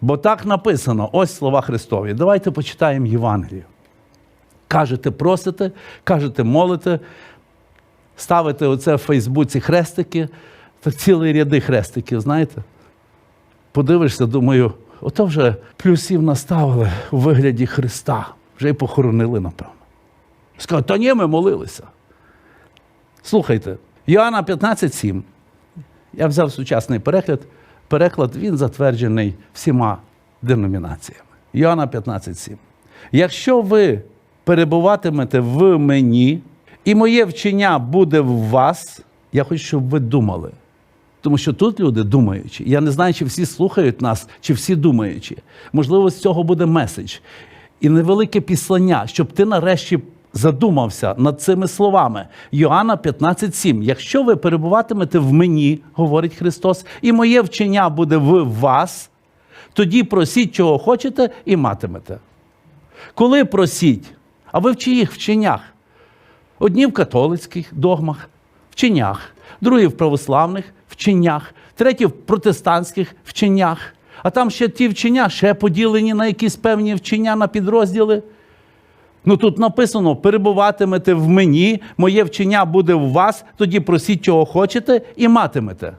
Бо так написано, ось слова Христові. Давайте почитаємо Євангелію. Кажете, просите, кажете, молите, ставите оце в Фейсбуці хрестики, так цілі ряди хрестиків, знаєте? Подивишся, думаю, ото вже плюсів наставили у вигляді Христа. Вже й похоронили, напевно. Скажуть, та ні, ми молилися. Слухайте, Йоанна 15,7. Я взяв сучасний переклад. Переклад він затверджений всіма деномінаціями. Йоанна 15,7. Якщо ви перебуватимете в мені, і моє вчення буде в вас, я хочу, щоб ви думали. Тому що тут люди думаючі. Я не знаю, чи всі слухають нас, чи всі думаючі. Можливо, з цього буде меседж. І невелике післання, щоб ти нарешті задумався над цими словами. Йоанна 15,7. Якщо ви перебуватимете в мені, говорить Христос, і моє вчення буде в вас, тоді просіть, чого хочете, і матимете. Коли просіть? А ви в чиїх вченнях? Одні в католицьких догмах, вченнях, другі в православних вченнях, треті в протестантських вченнях. А там ще ті вчення ще поділені на якісь певні вчення на підрозділи. Ну тут написано: перебуватимете в мені, моє вчення буде в вас, тоді просіть, чого хочете, і матимете.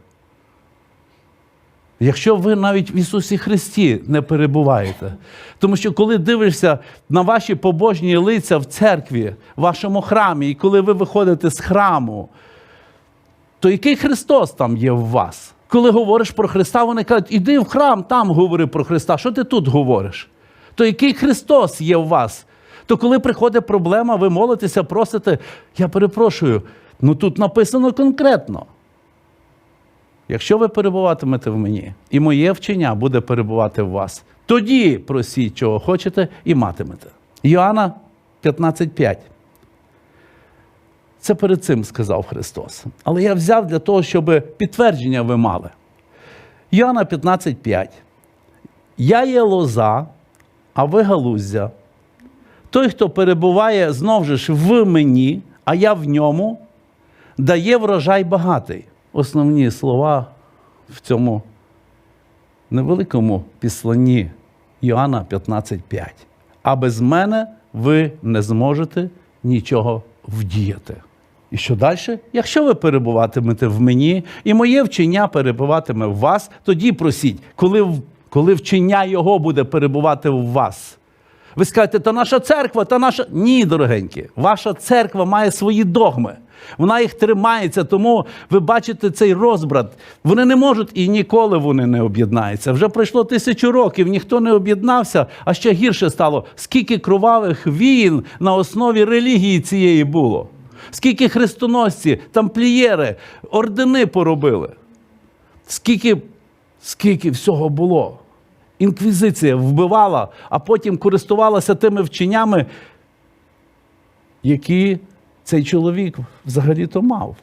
Якщо ви навіть в Ісусі Христі не перебуваєте. Тому що коли дивишся на ваші побожні лиця в церкві, в вашому храмі, і коли ви виходите з храму, то який Христос там є в вас? Коли говориш про Христа, вони кажуть, іди в храм, там говори про Христа. Що ти тут говориш? То який Христос є в вас? То коли приходить проблема, ви молитеся, просите, я перепрошую, ну тут написано конкретно. Якщо ви перебуватимете в мені, і моє вчення буде перебувати в вас, тоді просіть, чого хочете, і матимете. Йоанна 15,5. Це перед цим сказав Христос. Але я взяв для того, щоб підтвердження ви мали. Йоанна 15,5. Я є лоза, а ви галуздя. Той, хто перебуває знов же ж в мені, а я в ньому, дає врожай багатий. Основні слова в цьому невеликому післанні Йоанна 15,5. А без мене ви не зможете нічого вдіяти. І що далі? Якщо ви перебуватимете в мені, і моє вчення перебуватиме в вас, тоді просіть, коли, коли вчення Його буде перебувати в вас. Ви скажете, та наша церква, та наша. Ні, дорогенькі, ваша церква має свої догми. Вона їх тримається, тому ви бачите цей розбрат. Вони не можуть і ніколи вони не об'єднаються. Вже пройшло тисячу років, ніхто не об'єднався, а ще гірше стало. Скільки кровавих війн на основі релігії цієї було? Скільки хрестоносці, тамплієри, ордени поробили? Скільки, скільки всього було? Інквізиція вбивала, а потім користувалася тими вченнями, які цей чоловік взагалі-то мав.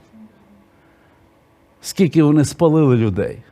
Скільки вони спалили людей.